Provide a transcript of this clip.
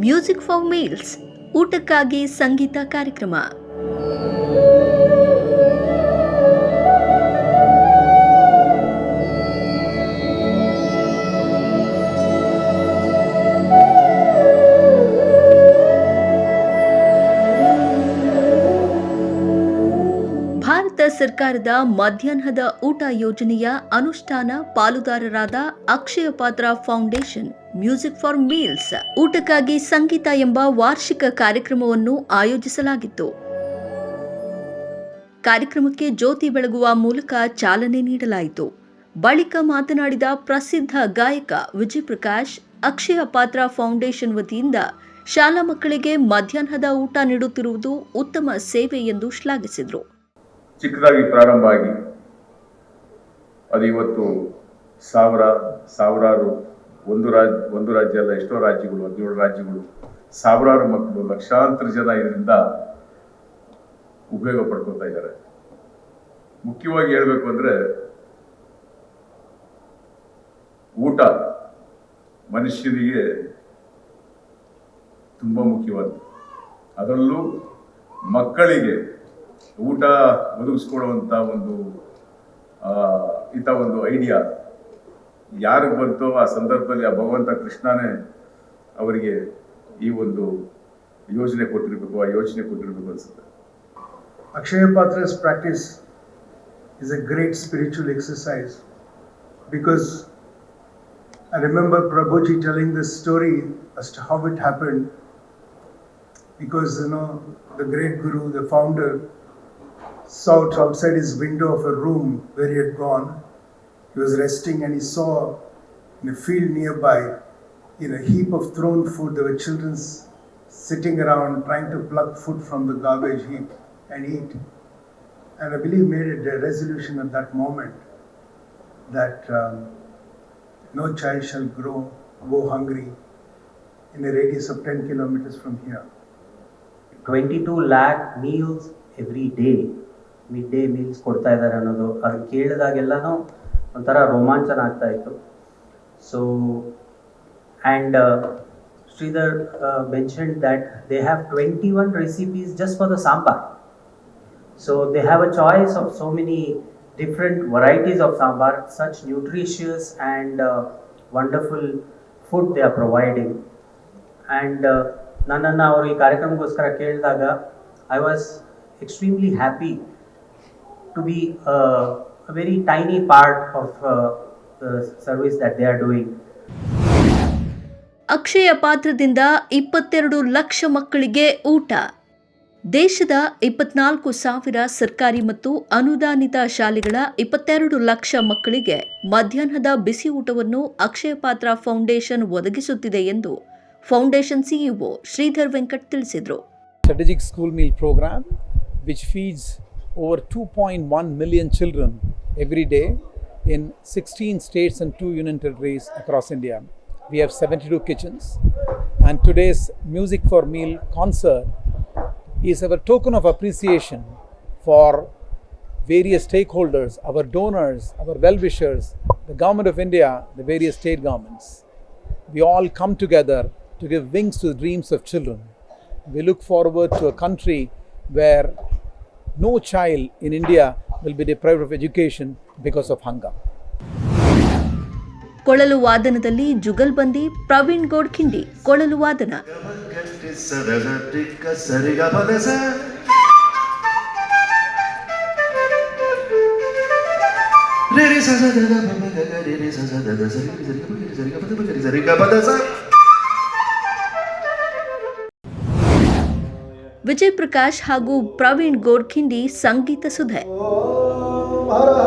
Music for mails ಊಟಕ್ಕಾಗಿ ಸಂಗೀತ ಕಾರ್ಯಕ್ರಮ. ಸರ್ಕಾರದ ಮಧ್ಯಾಹ್ನದ ಊಟ ಯೋಜನೆಯ ಅನುಷ್ಠಾನ ಪಾಲುದಾರರಾದ ಅಕ್ಷಯ ಪಾತ್ರ ಫೌಂಡೇಶನ್. ಮ್ಯೂಸಿಕ್ ಫಾರ್ ಮೀಲ್ಸ್ ಊಟಕ್ಕಾಗಿ ಸಂಗೀತ ಎಂಬ ವಾರ್ಷಿಕ ಕಾರ್ಯಕ್ರಮವನ್ನು ಆಯೋಜಿಸಲಾಗಿತ್ತು. ಕಾರ್ಯಕ್ರಮಕ್ಕೆ ಜ್ಯೋತಿ ಬೆಳಗುವ ಮೂಲಕ ಚಾಲನೆ ನೀಡಲಾಯಿತು. ಬಳಿಕ ಮಾತನಾಡಿದ ಪ್ರಸಿದ್ಧ ಗಾಯಕ ವಿಜಯ್ ಪ್ರಕಾಶ್ ಅಕ್ಷಯ ಪಾತ್ರ ಫೌಂಡೇಶನ್ ವತಿಯಿಂದ ಶಾಲಾ ಮಕ್ಕಳಿಗೆ ಮಧ್ಯಾಹ್ನದ ಊಟ ನೀಡುತ್ತಿರುವುದು ಉತ್ತಮ ಸೇವೆ ಎಂದು ಶ್ಲಾಘಿಸಿದರು. ಚಿಕ್ಕದಾಗಿ ಪ್ರಾರಂಭ ಆಗಿ, ಅದು ಇವತ್ತು ಸಾವಿರ, ಸಾವಿರಾರು ಒಂದು ರಾಜ್ಯ ಒಂದು ರಾಜ್ಯ ಅಲ್ಲ, ಎಷ್ಟೋ ರಾಜ್ಯಗಳು, ಹದಿನೇಳು ರಾಜ್ಯಗಳು, ಸಾವಿರಾರು ಮಕ್ಕಳು, ಲಕ್ಷಾಂತರ ಜನ ಇದರಿಂದ ಉಪಯೋಗ ಪಡ್ಕೊತಾ ಇದ್ದಾರೆ. ಮುಖ್ಯವಾಗಿ ಹೇಳಬೇಕು ಅಂದ್ರೆ, ಊಟ ಮನುಷ್ಯನಿಗೆ ತುಂಬ ಮುಖ್ಯವಾದ ಅದರಲ್ಲೂ ಮಕ್ಕಳಿಗೆ ಊಟ ಒದಗಿಸ್ಕೊಳ್ಳುವಂಥ ಒಂದು ಇಂಥ ಒಂದು ಐಡಿಯಾ ಯಾರಿಗೆ ಬಂತೋ ಆ ಸಂದರ್ಭದಲ್ಲಿ ಆ ಭಗವಂತ ಕೃಷ್ಣನೇ ಅವರಿಗೆ ಈ ಒಂದು ಯೋಜನೆ ಕೊಟ್ಟಿರಬೇಕು ಆ ಯೋಚನೆ ಕೊಟ್ಟಿರಬೇಕು ಅನ್ಸುತ್ತೆ Akshaya Patra's practice is a great spiritual exercise because I remember Prabhuji telling this story as to how it happened. Because you know, the great Guru, the founder, saw it outside his window of a room where he had gone. He was resting and he saw in a field nearby, in a heap of thrown food, there were children s- sitting around trying to pluck food from the garbage heap and eat. And I believe made a de- resolution at that moment that um, no child shall grow, go hungry in a radius of 10 kilometers from here. 22 lakh meals every day mid day meals ಕೊಡ್ತಾ ಇದ್ದಾರೆ ಅನ್ನೋದು ಅದು ಕೇಳಿದಾಗೆಲ್ಲನೂ ಒಂಥರ ರೋಮಾಂಚನ ಆಗ್ತಾ ಇತ್ತು so and Shridhar mention that they have twenty one recipes just for the sambar so they have a choice of so many different varieties of sambar, such nutritious and wonderful food they are providing. And ನನ್ನನ್ನು ಅವರು ಈ ಕಾರ್ಯಕ್ರಮಕ್ಕೋಸ್ಕರ ಕೇಳಿದಾಗ I was extremely happy to be a very tiny part of the service that they are doing. Akshaya ಪಾತ್ರದಿಂದ ಇಪ್ಪತ್ತೆರಡು ಲಕ್ಷ ಮಕ್ಕಳಿಗೆ ಊಟ ದೇಶದ ಇಪ್ಪತ್ನಾಲ್ಕು ಸಾವಿರ ಸರ್ಕಾರಿ ಮತ್ತು ಅನುದಾನಿತ ಶಾಲೆಗಳ ಇಪ್ಪತ್ತೆರಡು ಲಕ್ಷ ಮಕ್ಕಳಿಗೆ ಮಧ್ಯಾಹ್ನದ ಬಿಸಿ ಊಟವನ್ನು ಅಕ್ಷಯ ಪಾತ್ರ ಫೌಂಡೇಶನ್ ಒದಗಿಸುತ್ತಿದೆ ಎಂದು ಫೌಂಡೇಶನ್ ಸಿಇಒ ಶ್ರೀಧರ್ ವೆಂಕಟ್ ತಿಳಿಸಿದರು strategic school meal program which feeds over 2.1 million children every day in 16 states and 2 union territories across India. We have 72 kitchens and today's Music for Meal concert is our token of appreciation for various stakeholders, our donors, our well-wishers, the government of India, the various state governments. We all come together to give wings to the dreams of children. We look forward to a country where no child in India will be deprived of education because of hunger. ಕೊಳಲು ವಾದನದಲ್ಲಿ ಜುಗಲ್ಬಂದಿ ಪ್ರವೀಣ್ ಗೋಡ್ಖಿಂಡಿ ಕೊಳಲು ವಾದನ ವಿಜಯ್ ಪ್ರಕಾಶ್ ಹಾಗೂ ಪ್ರವೀಣ್ ಗೋಡ್ಖಿಂಡಿ ಸಂಗೀತ ಸುಧೆ महाराज